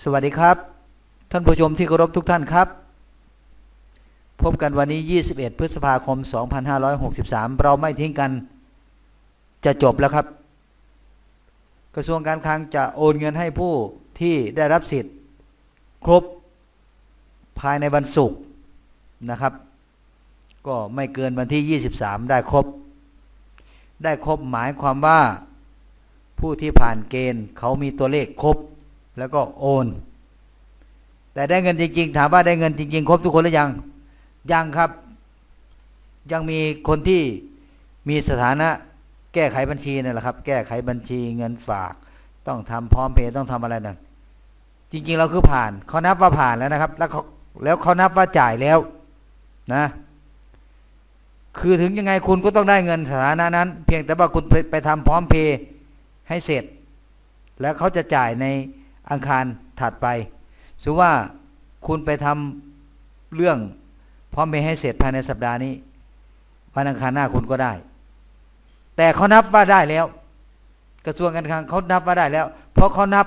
สวัสดีครับ ท่านผู้ชมที่เคารพทุกท่านครับ พบกันวันนี้ 21 พฤษภาคม 2563 เราไม่ทิ้งกันจะจบแล้วครับ กระทรวงการคลังจะโอนเงินให้ผู้ที่ได้รับสิทธิ์ ครบภายในวันศุกร์นะครับ ก็ไม่เกินวันที่ 23 ได้ครบ ได้ครบหมายความว่าผู้ที่ผ่านเกณฑ์เขามีตัวเลขครบ แล้วก็โอน แต่ได้เงินจริง ๆ ถามว่าได้เงินจริง ๆ ครบทุกคนหรือยัง ยังครับ ยังมีคนที่มีสถานะแก้ไขบัญชีนั่นแหละครับ แก้ไขบัญชีเงินฝาก ต้องทำพร้อมเพย์ต้องทำอะไรนั่นจริง ๆ เราคือผ่านเขานับว่าผ่านแล้วนะครับ แล้วเขาแล้วเขานับว่าจ่ายแล้วนะ คือถึงยังไงคุณก็ต้องได้เงินสถานะนั้น เพียงแต่ว่าคุณไปไปทำพร้อมเพย์ให้เสร็จ แล้วเขาจะจ่ายใน อังคารถัดไปสมมติว่าคุณไปทำเรื่องพร้อมเพย์ให้เสร็จภายในสัปดาห์นี้วันอังคารหน้าคุณก็ได้ แต่เขานับว่าได้แล้ว กระทรวงการคลังเขานับว่าได้แล้ว เพราะเขานับ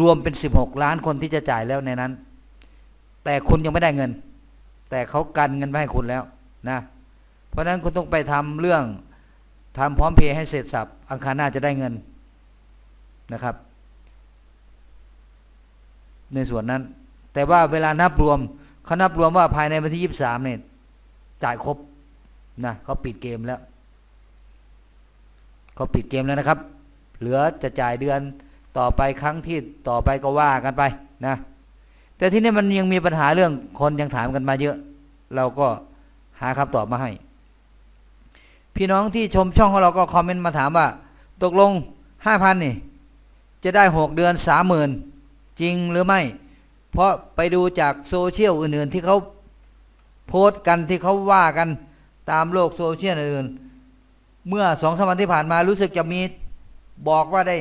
รวมเป็น 16 ล้านคนที่จะจ่ายแล้วในนั้น แต่คุณยังไม่ได้เงิน แต่เขากันเงินไว้ให้คุณแล้วนะ เพราะฉะนั้นคุณต้องไปทำเรื่องทำพร้อมเพย์ให้เสร็จสับอังคารหน้าจะได้เงินนะครับ ในส่วนนั้น แต่ว่าเวลานับรวมเขานับรวมว่าภายในวันที่ยี่สิบสามเนี่ยจ่ายครบนะเขาปิดเกมแล้วเขาปิดเกมแล้วนะครับ เหลือจะจ่ายเดือนต่อไปครั้งที่ต่อไปก็ว่ากันไปนะ แต่ที่นี่มันยังมีปัญหาเรื่องคนยังถามกันมาเยอะ เราก็หาคำตอบมาให้ พี่น้องที่ชมช่องของเราก็คอมเมนต์มาถามว่า ตกลงห้าพันนี่ จะได้หกเดือนสามหมื่น จริงหรือไม่ เพราะไปดูจากโซเชียลอื่นๆ ที่เขาโพสต์กันที่เขาว่ากันตามโลกโซเชียลอื่น เมื่อสองสามวันที่ผ่านมารู้สึกจะมีบอกว่าได้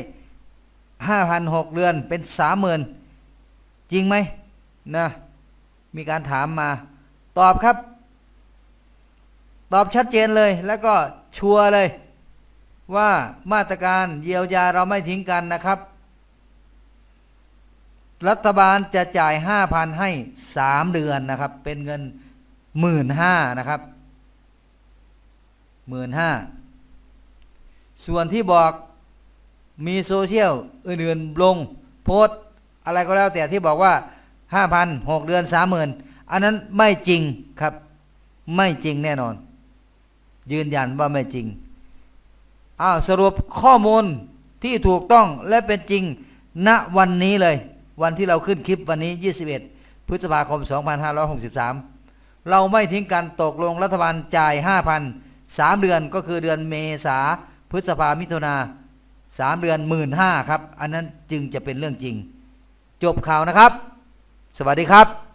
ห้าพันหกเดือนเป็นสามหมื่นจริงไหมนะมีการถามมา ตอบครับ ตอบชัดเจนเลยแล้วก็ชัวร์เลย ว่ามาตรการเยียวยาเราไม่ทิ้งกันนะครับ รัฐบาลจะจ่ายห้าพันให้สามเดือนนะครับ เป็นเงินหมื่นห้านะครับหมื่นห้าส่วนที่บอกมีโซเชียลอื่นๆลงโพสอะไรก็แล้วแต่ที่บอกว่าห้าพันหกเดือนสามหมื่นอันนั้นไม่จริงครับ ไม่จริงแน่นอน ยืนยันว่าไม่จริงอ้าวสรุปข้อมูลที่ถูกต้องและเป็นจริงณวันนี้เลย วันที่เราขึ้นคลิปวันนี้ 21 พฤษภาคม 2563 เราไม่ทิ้งกันตกลงรัฐบาลจ่าย 5,000 3 เดือนก็คือเดือนเมษาพฤษภามิถุนา3 เดือน 1 5ื่นครับ อันนั้นจึงจะเป็นเรื่องจริง จบข่าวนะครับ สวัสดีครับ